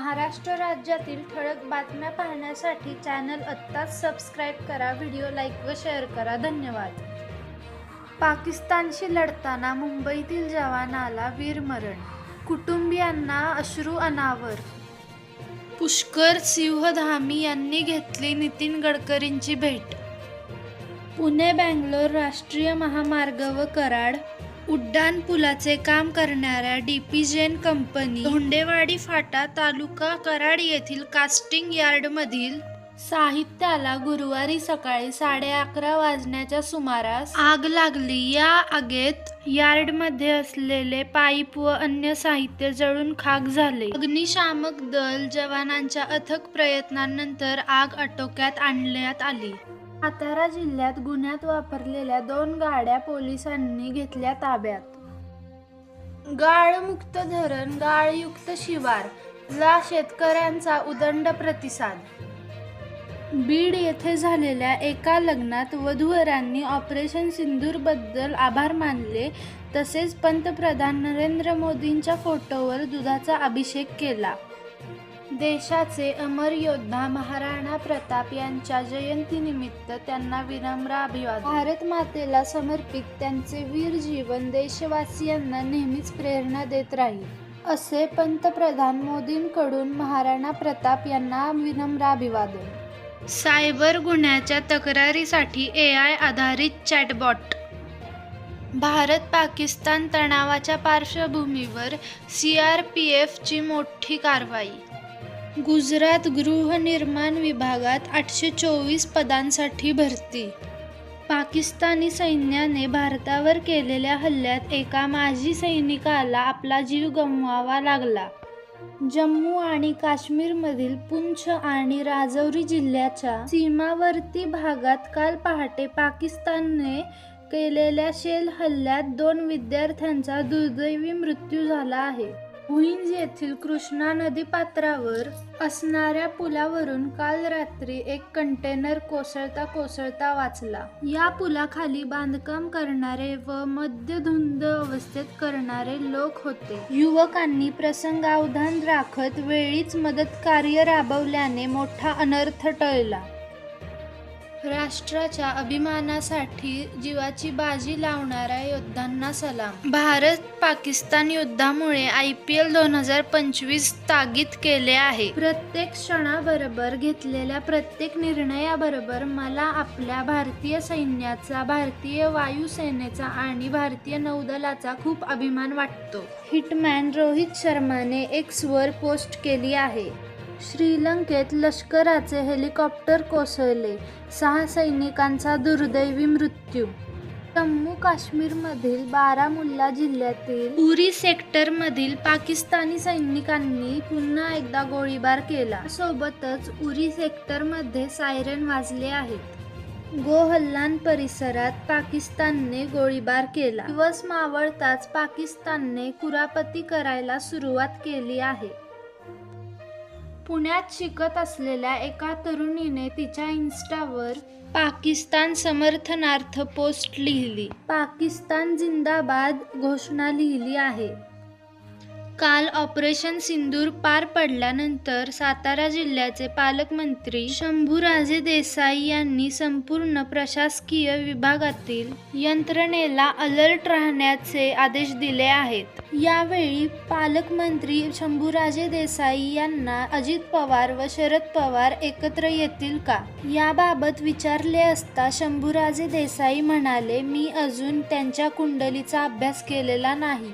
महाराष्ट्र राज्यातील ठळक बातम्या पाहण्यासाठी चॅनल आत्ताच सबस्क्राईब करा व्हिडिओ लाईक व शेअर करा. धन्यवाद. पाकिस्तानशी लढताना मुंबईतील जवानाला वीरमरण कुटुंबियांना अश्रू अनावर. पुष्कर सिंहधामी यांनी घेतली नितीन गडकरींची भेट. पुणे बँगलोर राष्ट्रीय महामार्ग व कराड उड्डाण पुलाचे काम करणाऱ्या डीपीजेन कंपनी धोंडेवाडी फाटा तालुका कराड येथील कास्टिंग यार्डमधील साहित्याला गुरुवारी सकाळी साडे अकरा वाजण्याच्या सुमारास आग लागली. या आगेत यार्डमध्ये असलेले पाईप व अन्य साहित्य जळून खाक झाले. अग्निशामक दल जवानांच्या अथक प्रयत्नांनंतर आग आटोक्यात आणण्यात आली. सातारा जिल्ह्यात गुन्ह्यात वापरलेल्या दोन गाड्या पोलिसांनी घेतल्या ताब्यात. गाळमुक्त धरण गाळयुक्त शिवार ला शेतकऱ्यांचा उदंड प्रतिसाद. बीड येथे झालेल्या एका लग्नात वधूवरांनी ऑपरेशन सिंदूरबद्दल आभार मानले तसेच पंतप्रधान नरेंद्र मोदींच्या फोटोवर दुधाचा अभिषेक केला. देशाचे अमर योद्धा महाराणा प्रताप यांच्या जयंतीनिमित्त त्यांना विनम्र अभिवादन. भारत मातेला समर्पित त्यांचे वीर जीवन देशवासियांना नेहमीच प्रेरणा देत राहील. असे पंतप्रधान मोदींकडून महाराणा प्रताप यांना विनम्र अभिवादन. सायबर गुन्ह्याच्या तक्रारीसाठी ए आय आधारित चॅटबॉट. भारत पाकिस्तान तणावाच्या पार्श्वभूमीवर सी आर पी एफची मोठी कारवाई. गुजरात गृहनिर्माण विभागात आठशे चोवीस पदांसाठी भरती. पाकिस्तानी सैन्याने भारतावर केलेल्या हल्ल्यात एका माजी सैनिकाला आपला जीव गमवावा लागला. जम्मू आणि काश्मीरमधील पुंछ आणि राजौरी जिल्ह्याच्या सीमावर्ती भागात काल पहाटे पाकिस्तानने केलेल्या शेल हल्ल्यात दोन विद्यार्थ्यांचा दुर्दैवी मृत्यू झाला आहे. भुईंज येथील कृष्णा नदी पात्रावर असणाऱ्या पुलावरून काल रात्री एक कंटेनर कोसळता कोसळता वाचला. या पुलाखाली बांधकाम करणारे व मद्यधुंद अवस्थेत करणारे लोक होते. युवकांनी प्रसंगावधान राखत वेळीच मदत कार्य राबवल्याने मोठा अनर्थ टळला. राष्ट्राच्या अभिमानासाठी जीवाची बाजी लावणाऱ्या योद्धांना सलाम. भारत पाकिस्तान युद्धामुळे आय पी एल दोन हजार पंचवीस स्थगित केले आहे. प्रत्येक क्षणाबरोबर घेतलेल्या प्रत्येक निर्णयाबरोबर मला आपल्या भारतीय सैन्याचा भारतीय वायुसेनेचा आणि भारतीय नौदलाचा खूप अभिमान वाटतो. हिटमॅन रोहित शर्माने एक स्वर पोस्ट केली आहे. श्रीलंकेत लष्कराचे हेलिकॉप्टर कोसळले. सहा सैनिकांचा दुर्दैवी मृत्यू. जम्मू काश्मीरमधील बारामुल्ला जिल्ह्यातील उरी सेक्टरमधील पाकिस्तानी सैनिकांनी पुन्हा एकदा गोळीबार केला. सोबतच उरी सेक्टरमध्ये सायरन वाजले आहेत. गोहल्लान परिसरात पाकिस्तानने गोळीबार केला. दिवस मावळताच पाकिस्तानने कुरापती करायला सुरुवात केली आहे. पुण्यात शिकत असलेल्या एका तरुणीने तिच्या इन्स्टावर पाकिस्तान समर्थनार्थ पोस्ट लिहिली. पाकिस्तान जिंदाबाद घोषणा लिहिली आहे. काल ऑपरेशन सिंदूर पार पडल्यानंतर सातारा जिल्ह्याचे पालकमंत्री शंभूराजे देसाई यांनी संपूर्ण प्रशासकीय विभागातील यंत्रणेला अलर्ट राहण्याचे आदेश दिले आहेत. यावेळी पालकमंत्री शंभूराजे देसाई यांना अजित पवार व शरद पवार एकत्र येतील का? याबाबत विचारले असता शंभूराजे देसाई म्हणाले मी अजून त्यांच्या कुंडलीचा अभ्यास केलेला नाही.